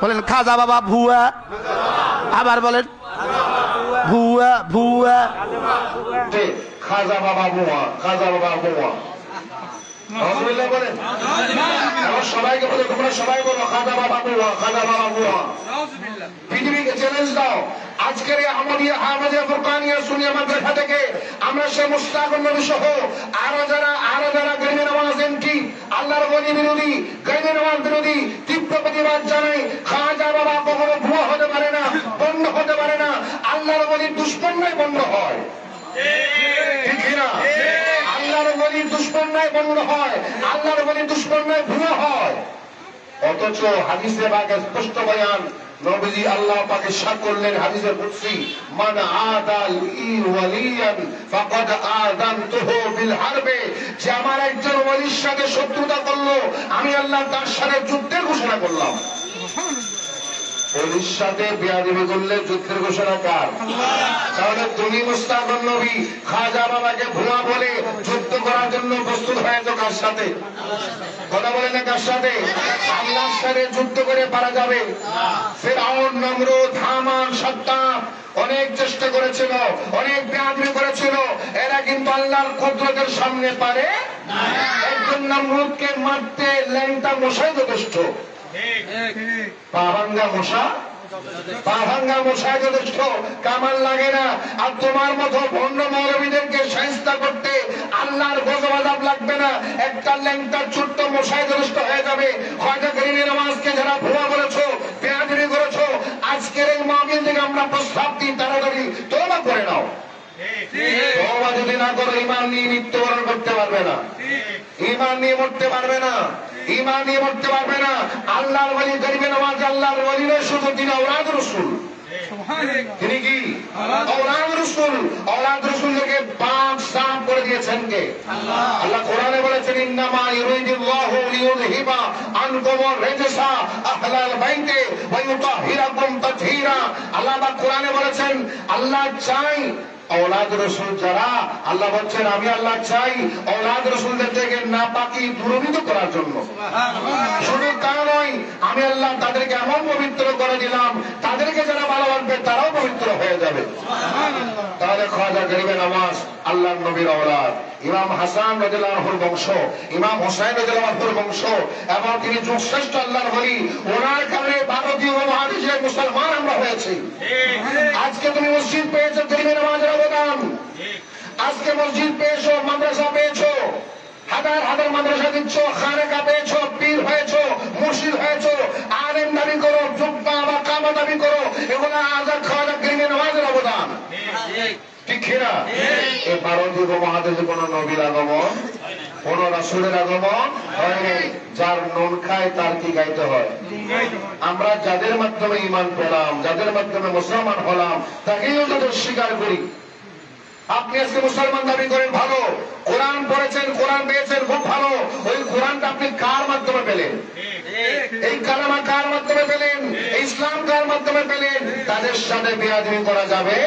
বলেন, খাজা বাবা, ভুয়া। আবার বলেন, ভুয়া ভুয়া। খাজা বাবা, ভুয়া। খাজা বাবা এখন সবাইকে বলে, তোমরা সবাই বলো, খাজা বাবা বুয়া খাজা বাবা বুয়া পৃথিবীকে চ্যালেঞ্জ দাও। আজকের আমাদের আমাদের ফুরকানিয়া সুনিয়া মাদ্রাসা থেকে আমরা সে মুস্তাক নবী সহ আরও যারা আরও যারা গরিবে নামাজ এমটি আল্লাহর বলি বিরোধী গরিবে নামাজ বিরোধী তীব্র প্রতিবাদ জানাই খাজা বাবা কখনো ভুয়া হতে পারে না, বন্ধ হতে পারে না। আল্লাহর বলি দুষ্পন্নায় বন্ধ হয়। ঠিক না আল্লাহর বলি দুষ্পন্নায় বন্ধ হয়। আল্লাহর বলি দুষ্পন্নায় ভুয়া হয়। অথচ হাদিসে পাকে স্পষ্ট বয়ান, নবীজি আল্লাহ পাকে শাক করলেন হাদিসের কুদসি, মান আদাল ই ওয়ালিয়ান ফাকাদ বিল হারবে। যে আমার একজন ওয়ালির সাথে শত্রুতা করল, আমি আল্লাহ তার সাথে যুদ্ধের ঘোষণা করলাম। সাথে করলে যুদ্ধের ঘোষণা কার? তাহলে তুমি নবী খাজা বাবাকে ভুয়া বলে যুদ্ধ করার জন্য প্রস্তুত হয়েছে কার সাথে? কথা বলে না কার সাথে? আল্লাহর সাথে যুদ্ধ করে পারা যাবে। নমরুদ, হামান, সাদ্দাম অনেক চেষ্টা করেছিল, অনেক বেআদবি করেছিল। এরা কিন্তু আল্লাহর কুদরতের সামনে পারে একজন নমরুদকে মারতে ল্যাংটা মশাই যথেষ্ট। পাভাঙ্গা মশা? পাভাঙ্গা মশাই যথেষ্ট। কামাল লাগে না। আর তোমার মতো ভণ্ড মৌলবীদেরকে সাহিস্তা করতে আল্লাহর গজবাজাব লাগবে না। একটা ল্যাংটার ছোট্ট মশাই যথেষ্ট হয়ে যাবে। হয়তো গরিবের নামাজকে যারা ভুয়া করেছ পেয়াদিরি করেছ আজকের এই মাহবিল থেকে আমরা প্রস্তাব দিই তাড়াতাড়ি তোমরা করে নাও। তোমরা যদি না করো ইমান নিয়ে মৃত্যুবরণ করতে পারবে না। ইমান নিয়ে মরতে পারবে না। ইমান নিয়ে মরতে পারবে না। আল্লাহর বলি নামাজ আল্লাহর বলি শুধু তিনি ঔলাদ রসুল। তিনি কি? ঔলাদ। রসুল। ঔলাদ রসুলকে সাফ করে দিয়েছেন কে? আল্লাহ। কোরআনে বলেছেন ইন্নামা ইউরিদুল্লাহু লিইউযহিবা আনকুম রিজসা আহলাল বাইতে ওয়া তাতহীরা আল্লাহ কোরআনে বলেছেন আল্লাহ চাই ঔলাদ রসুল যারা আল্লাহ বলছেন আমি আল্লাহ চাই ঔলাদ রসুলদের থেকে না পাকি দূরীভূত করার জন্য। শুধু তা নয় আমি আল্লাহ তাদেরকে এমন পবিত্র করে দিলাম তাদেরকে যারা ভালোবাসবে তারাও পবিত্র হয়ে যাবে। তাহলে খাজা গরিবে নামাজ আল্লাহ নবীর ঔলাদ। ইমাম হাসান রাদিয়াল্লাহুর বংশ ইমাম হোসেন রাদিয়াল্লাহুর বংশ এবং তিনি যুগশ্রেষ্ঠ আল্লাহর বলি ওনার কারণে ভারতীয় মহাদেশের মুসলমান আমরা হয়েছি। আজকে তুমি মসজিদ পেয়েছ গরিবে নামাজের অবদান। আজকে মসজিদ পেয়েছ মাদ্রাসা পেয়েছ। হাজার হাজার মাদ্রাসা দিচ্ছ খানেকা পেয়েছ পীর হয়েছো মুর্শিদ হয়েছো। আলেম দাবি করো জুব্বা বা কাবা দাবি করো এগুলো আজাদ খাওয়া গরিবে নামাজের অবদান। ঠিক। কিনা? এই ভারতীয় উপমহাদেশে কোন নবীর আগমন? কোন রাসুলের আগমন হয়নি যার নুন খায় তার কি গাইতে হয়? আমরা যাদের মাধ্যমে ইমান পেলাম যাদের মাধ্যমে মুসলমান হলাম তাকেও যাদের স্বীকার করি। আপনি আজকে মুসলমান দাবি করেন ভালো। কোরআন পড়েছেন কোরআন পেয়েছেন খুব ভালো। ওই কোরআনটা আপনি কার মাধ্যমে পেলেন? এই কালামা কার মাধ্যমে পেলেন? ইসলাম কার মাধ্যমে পেলেন? তাদের সাথে বেয়াদবি করা যাবে